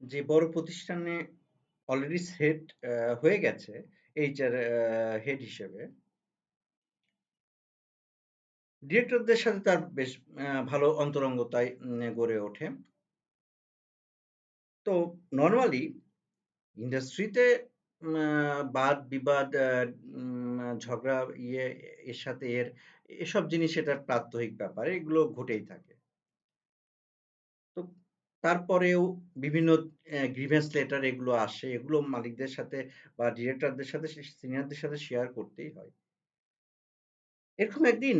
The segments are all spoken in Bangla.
যে বড় প্রতিষ্ঠানে অলরেডি সেট হয়ে গেছে এইচআর হেড হিসেবে ডিরেক্টরদের সাথে তার বেশ ভালো অন্তরঙ্গতায় গড়ে ওঠে। তো নর্মালি ইন্ডাস্ট্রিতে বাদ, বিবাদ ঝগড়া ইয়ে এর সাথে এর, এসব জিনিস এটার প্রাত্যহিক ব্যাপার, এগুলো ঘটেই থাকে। তো তারপরেও বিভিন্ন গ্রিভেন্স লেটার এগুলো আসে। এগুলো মালিকদের সাথে বা ডিরেক্টরদের সাথে সিনিয়রদের সাথে শেয়ার করতেই হয়। এরকম একদিন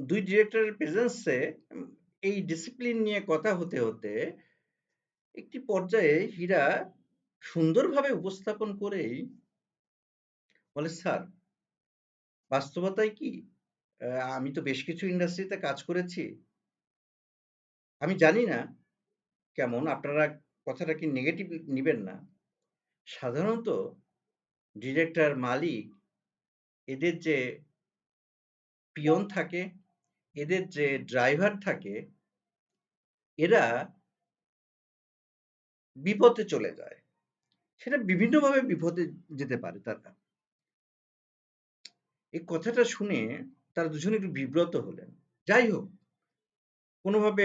দুই ডিরেক্টরের প্রেজেন্সে এই ডিসিপ্লিন নিয়ে কথা হতে হতে একটি পর্যায়ে হীরা সুন্দরভাবে উপস্থাপন করেই বলে, স্যার, বাস্তবতায় কি? আমি তো বেশ কিছু ইন্ডাস্ট্রিতে কাজ করেছি। আমি জানি না কেমন, আপনারা কথাটা কি নেগেটিভ নিবেন না। সাধারণত ডিরেক্টর মালিক এদের যে পিয়ন থাকে, এদের যে ড্রাইভার থাকে, এরা বিপদে চলে যায়। সেটা বিভিন্নভাবে বিপদে যেতে পারে তারা। এই কথাটা শুনে তারা দুজনে একটু বিব্রত হলেন। যাই হোক কোনোভাবে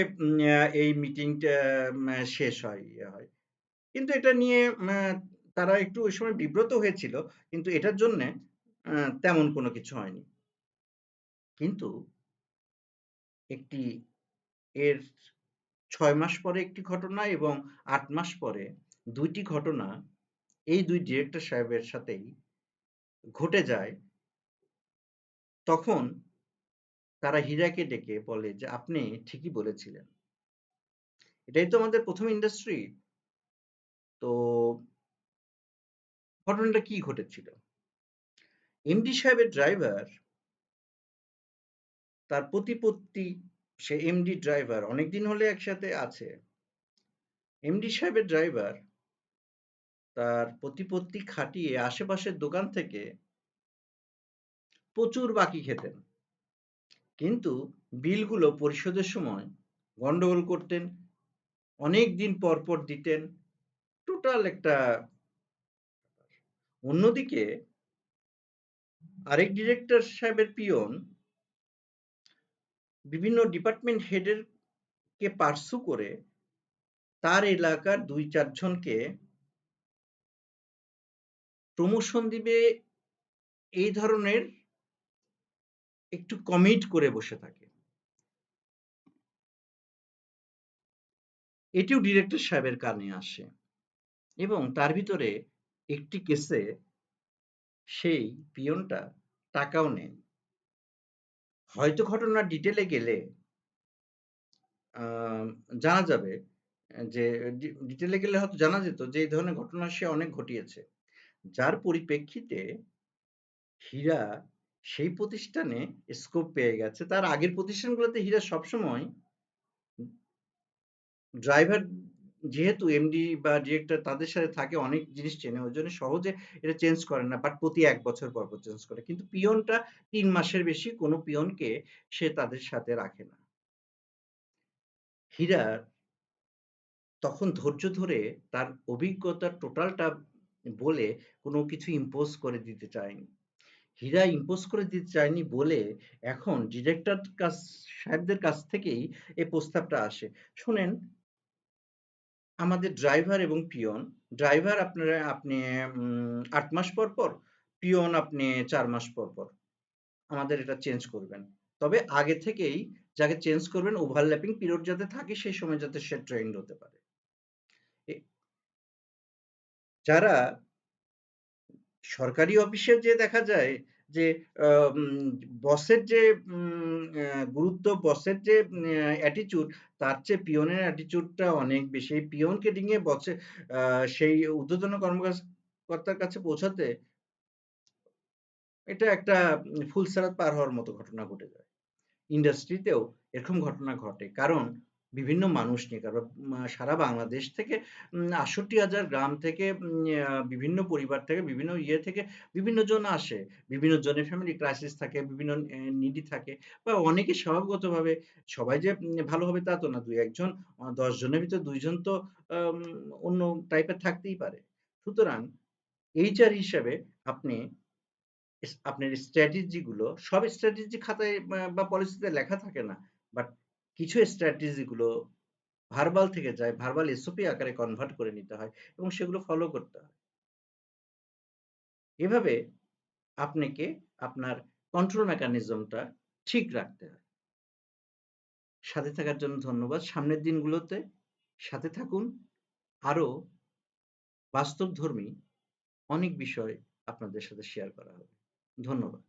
এই মিটিংটা শেষ হয় ইয়ে হয়। কিন্তু এটা নিয়ে তারা একটু ওই সময় বিব্রত হয়েছিল, কিন্তু এটার জন্যে তেমন কোনো কিছু হয়নি। কিন্তু একটি এর ছয় মাস পরে একটি ঘটনা এবং আট মাস পরে দুইটি ঘটনা, এই দুই ডিরেক্টর সাহেবের সাথেই ঘটে যায়, তখন তারা হীরাকে ডেকে বলে যে, আপনি ঠিকই বলেছিলেন। এটাই তো আমাদের প্রথম ইন্ডাস্ট্রি তো ঘটনাটা কি ঘটেছিল? এমডি সাহেবের ড্রাইভার তার প্রতিপত্তি, সে এমডি ড্রাইভার অনেকদিন হলে একসাথে আছে। এমডি সাহেবের ড্রাইভার তার প্রতিপত্তি খাটিয়ে আশেপাশের দোকান থেকে প্রচুর বাকি খেতেন। কিন্তু বিলগুলো পরিশোধের সময় গন্ডগোল করতেন, অনেক দিন পর পর দিতেন, টোটাল একটা অন্যদিকে আরেক ডিরেক্টর সাহেবের পিয়ন বিভিন্ন ডিপার্টমেন্ট হেডের কে পার্সু করে তার এলাকার দুই চারজনকে প্রমোশন দিবে, এই ধরনের একটু কমিট করে বসে থাকে। এটিও ডিরেক্টর সাহেবের কানে আসে এবং তার ভিতরে একটি কেসে সেই পিয়নটা টাকাও নেন হয়তো ঘটনার ডিটেলে গেলে জানা যাবে যে ডিটেলে গেলে হয়তো জানা যেত যে, এই ধরনের ঘটনা সে অনেক ঘটিয়েছে। যার পরিপ্রেক্ষিতে হীরা সেই প্রতিষ্ঠানে স্কোপ পেয়ে গেছে। তার আগের প্রতিষ্ঠানগুলোতে হীরা সবসময় ড্রাইভার যেহেতু এমডি বা ডিরেক্টর তাদের সাথে থাকে, অনেক জিনিস চেনে। ওই জন্য সহজে এটা চেঞ্জ করে না বাট প্রতি এক বছর পর পর চেঞ্জ করে। কিন্তু পিয়নটা তিন মাসের বেশি কোনো পিয়নকে সে তাদের সাথে রাখে না। হীরা তখন ধৈর্য ধরে তার অভিজ্ঞতার টোটালটা বলে কোনো কিছু ইম্পোজ করে দিতে চায়নি। হীরা ইম্পোজ করে দিতে চায়নি বলে এখন ডিরেক্টর সাহেবদের কাছ থেকেই এই প্রস্তাবটা আসে। শোনেন, আমাদের ড্রাইভার এবং পিয়ন ড্রাইভার আপনারা, আপনি আট মাস পর পর পিয়ন আপনি চার মাস পর পর, আমাদের এটা চেঞ্জ করবেন। তবে আগে থেকেই যাকে চেঞ্জ করবেন ওভারল্যাপিং পিরিয়ড যাতে থাকে, সেই সময় যাতে সে ট্রেন্ড হতে পারে। যারা সরকারি অফিসে যে দেখা যায় যে বসের যে গুরুত্ব, বসের যে অ্যাটিচিউড তার চেয়ে পিয়নের অ্যাটিচিউডটা অনেক বেশি। পিয়নকে ডিঙে বসে সেই ঊর্ধ্বতন কর্মকর্তার কাছে পৌঁছাতে এটা একটা ফুলসারাত পার হওয়ার মতো ঘটনা ঘটে যায়। ইন্ডাস্ট্রিতেও এরকম ঘটনা ঘটে। কারণ বিভিন্ন মানুষ নিয়ে কারণ সারা বাংলাদেশ থেকে আটষট্টি হাজার গ্রাম থেকে বিভিন্ন পরিবার থেকে বিভিন্ন ইয়ে থেকে বিভিন্ন জন আসে। বিভিন্ন জনের ফ্যামিলি ক্রাইসিস থাকে, বিভিন্ন নিডি থাকে বা অনেকে স্বভাবগতভাবে সবাই যে ভালো হবে তা তো না। ২-১ জন আ ১০ জনের ভিতর ২ জন তো অন্য টাইপের থাকতেই পারে। সুতরাং HR হিসেবে আপনি আপনার স্ট্র্যাটেজি গুলো সব স্ট্র্যাটেজি খাতায় বা পলিসিতে লেখা থাকে না। বাট কিছু স্ট্র্যাটেজি গুলো ভার্বাল থেকে যায়, ভার্বাল এসওপি আকারে কনভার্ট করে নিতে হয় এবং সেগুলো ফলো করতে হয়। এভাবে আপনাকে আপনার কন্ট্রোল মেকানিজম টা ঠিক রাখতে হয়। সাথে থাকার জন্য ধন্যবাদ। সামনের দিনগুলোতে সাথে থাকুন। আরও বাস্তবধর্মী অনেক বিষয় আপনাদের সাথে শেয়ার করা হবে। ধন্যবাদ।